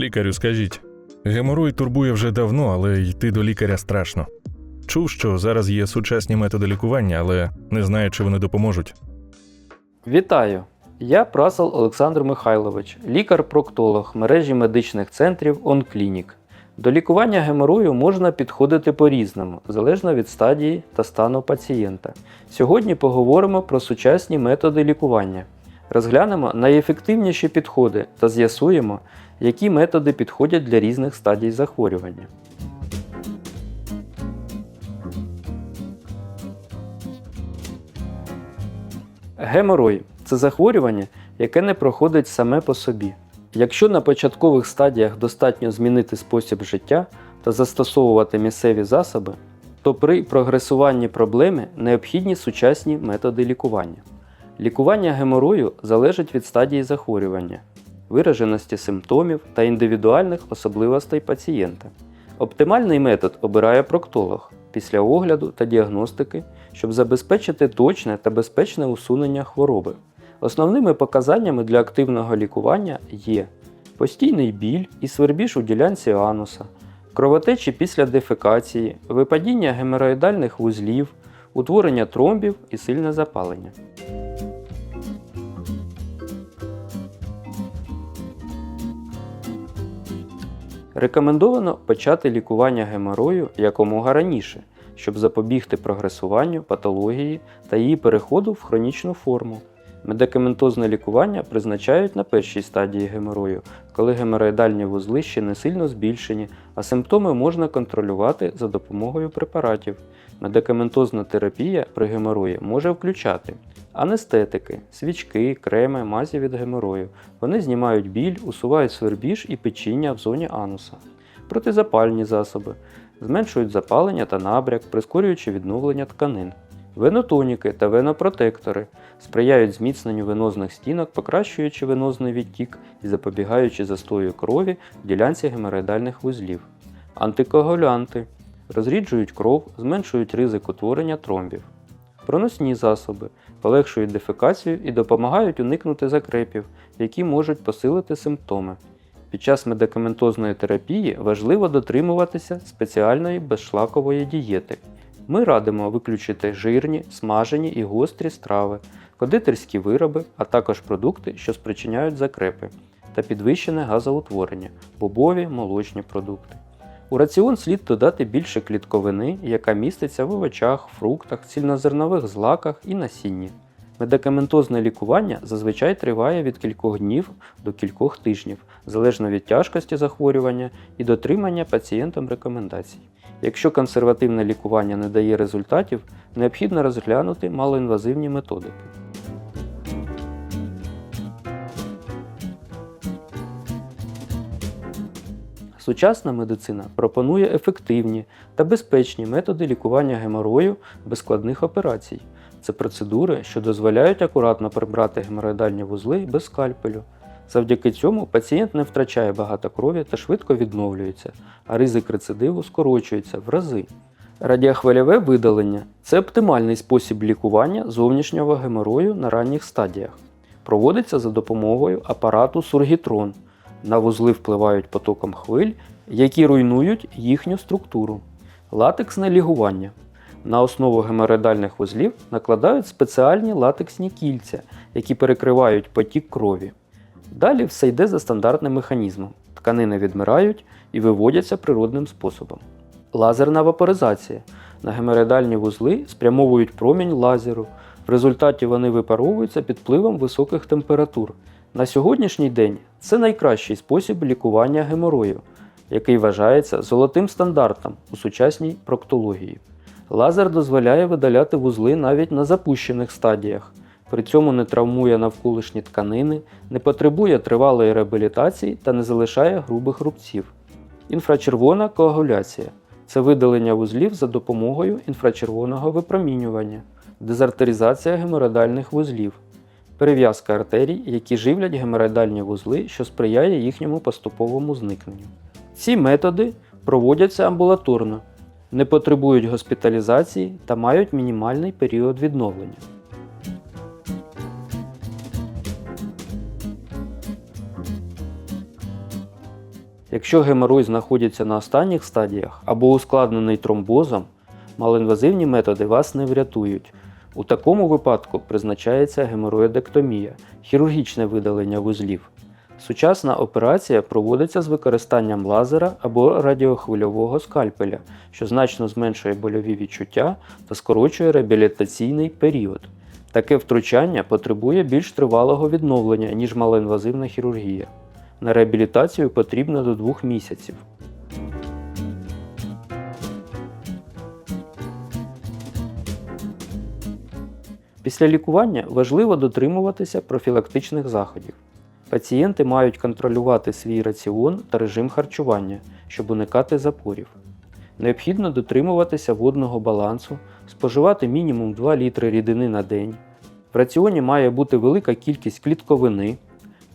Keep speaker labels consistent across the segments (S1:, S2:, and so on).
S1: Лікарю, скажіть, геморой турбує вже давно, але йти до лікаря страшно. Чув, що зараз є сучасні методи лікування, але не знаю, чи вони допоможуть.
S2: Вітаю! Я Прасол Олександр Михайлович, лікар-проктолог мережі медичних центрів OnClinic. До лікування геморою можна підходити по-різному, залежно від стадії та стану пацієнта. Сьогодні поговоримо про сучасні методи лікування. Розглянемо найефективніші підходи та з'ясуємо, які методи підходять для різних стадій захворювання. Геморой це захворювання, яке не проходить саме по собі. Якщо на початкових стадіях достатньо змінити спосіб життя та застосовувати місцеві засоби, то при прогресуванні проблеми необхідні сучасні методи лікування. Лікування геморою залежить від стадії захворювання, вираженості симптомів та індивідуальних особливостей пацієнта. Оптимальний метод обирає проктолог після огляду та діагностики, щоб забезпечити точне та безпечне усунення хвороби. Основними показаннями для активного лікування є постійний біль і свербіж у ділянці ануса, кровотечі після дефекації, випадіння геморроїдальних вузлів, утворення тромбів і сильне запалення. Рекомендовано почати лікування геморою якомога раніше, щоб запобігти прогресуванню патології та її переходу в хронічну форму. Медикаментозне лікування призначають на першій стадії геморою, коли геморроїдальні вузли ще не сильно збільшені, а симптоми можна контролювати за допомогою препаратів. Медикаментозна терапія при геморої може включати анестетики, свічки, креми, мазі від геморою. Вони знімають біль, усувають свербіж і печіння в зоні ануса. Протизапальні засоби зменшують запалення та набряк, прискорюючи відновлення тканин. Венотоніки та венопротектори сприяють зміцненню венозних стінок, покращуючи венозний відтік і запобігаючи застою крові в ділянці геморроїдальних вузлів. Антикоагулянти розріджують кров, зменшують ризик утворення тромбів. Проносні засоби полегшують дефекацію і допомагають уникнути закрепів, які можуть посилити симптоми. Під час медикаментозної терапії важливо дотримуватися спеціальної безшлакової дієти. Ми радимо виключити жирні, смажені і гострі страви, кондитерські вироби, а також продукти, що спричиняють закрепи, та підвищене газоутворення, бобові молочні продукти. У раціон слід додати більше клітковини, яка міститься в овочах, фруктах, цільнозернових злаках і насінні. Медикаментозне лікування зазвичай триває від кількох днів до кількох тижнів, залежно від тяжкості захворювання і дотримання пацієнтом рекомендацій. Якщо консервативне лікування не дає результатів, необхідно розглянути малоінвазивні методики. Сучасна медицина пропонує ефективні та безпечні методи лікування геморою без складних операцій. Це процедури, що дозволяють акуратно прибрати геморроїдальні вузли без скальпелю. Завдяки цьому пацієнт не втрачає багато крові та швидко відновлюється, а ризик рецидиву скорочується в рази. Радіохвильове видалення це оптимальний спосіб лікування зовнішнього геморою на ранніх стадіях. Проводиться за допомогою апарату Сургітрон. На вузли впливають потоком хвиль, які руйнують їхню структуру. Латексне лігування. На основу геморроїдальних вузлів накладають спеціальні латексні кільця, які перекривають потік крові. Далі все йде за стандартним механізмом. Тканини відмирають і виводяться природним способом. Лазерна вапоризація. На геморроїдальні вузли спрямовують промінь лазеру. В результаті вони випаровуються під впливом високих температур. На сьогоднішній день це найкращий спосіб лікування геморою, який вважається золотим стандартом у сучасній проктології. Лазер дозволяє видаляти вузли навіть на запущених стадіях, при цьому не травмує навколишні тканини, не потребує тривалої реабілітації та не залишає грубих рубців. Інфрачервона коагуляція це видалення вузлів за допомогою інфрачервоного випромінювання, дезартеризація геморроїдальних вузлів, перев'язка артерій, які живлять геморроїдальні вузли, що сприяє їхньому поступовому зникненню. Ці методи проводяться амбулаторно, не потребують госпіталізації та мають мінімальний період відновлення. Якщо геморой знаходиться на останніх стадіях або ускладнений тромбозом, малоінвазивні методи вас не врятують. У такому випадку призначається гемороїдектомія хірургічне видалення вузлів. Сучасна операція проводиться з використанням лазера або радіохвильового скальпеля, що значно зменшує больові відчуття та скорочує реабілітаційний період. Таке втручання потребує більш тривалого відновлення, ніж малоінвазивна хірургія. На реабілітацію потрібно до 2 місяців. Після лікування важливо дотримуватися профілактичних заходів. Пацієнти мають контролювати свій раціон та режим харчування, щоб уникати запорів. Необхідно дотримуватися водного балансу, споживати мінімум 2 літри рідини на день. В раціоні має бути велика кількість клітковини.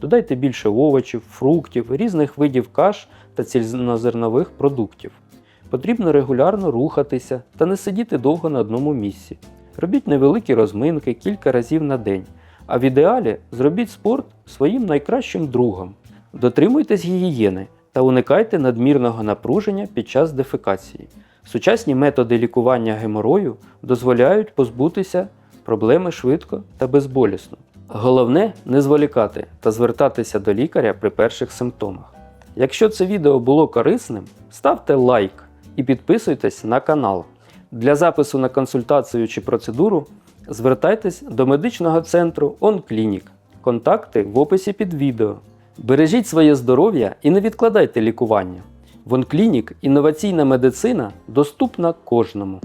S2: Додайте більше овочів, фруктів, різних видів каш та цільнозернових продуктів. Потрібно регулярно рухатися та не сидіти довго на одному місці. Робіть невеликі розминки кілька разів на день, а в ідеалі зробіть спорт своїм найкращим другом. Дотримуйтесь гігієни та уникайте надмірного напруження під час дефекації. Сучасні методи лікування геморою дозволяють позбутися проблеми швидко та безболісно. Головне не зволікати та звертатися до лікаря при перших симптомах. Якщо це відео було корисним, ставте лайк і підписуйтесь на канал. Для запису на консультацію чи процедуру звертайтесь до медичного центру OnClinic. Контакти в описі під відео. Бережіть своє здоров'я і не відкладайте лікування. В OnClinic інноваційна медицина доступна кожному.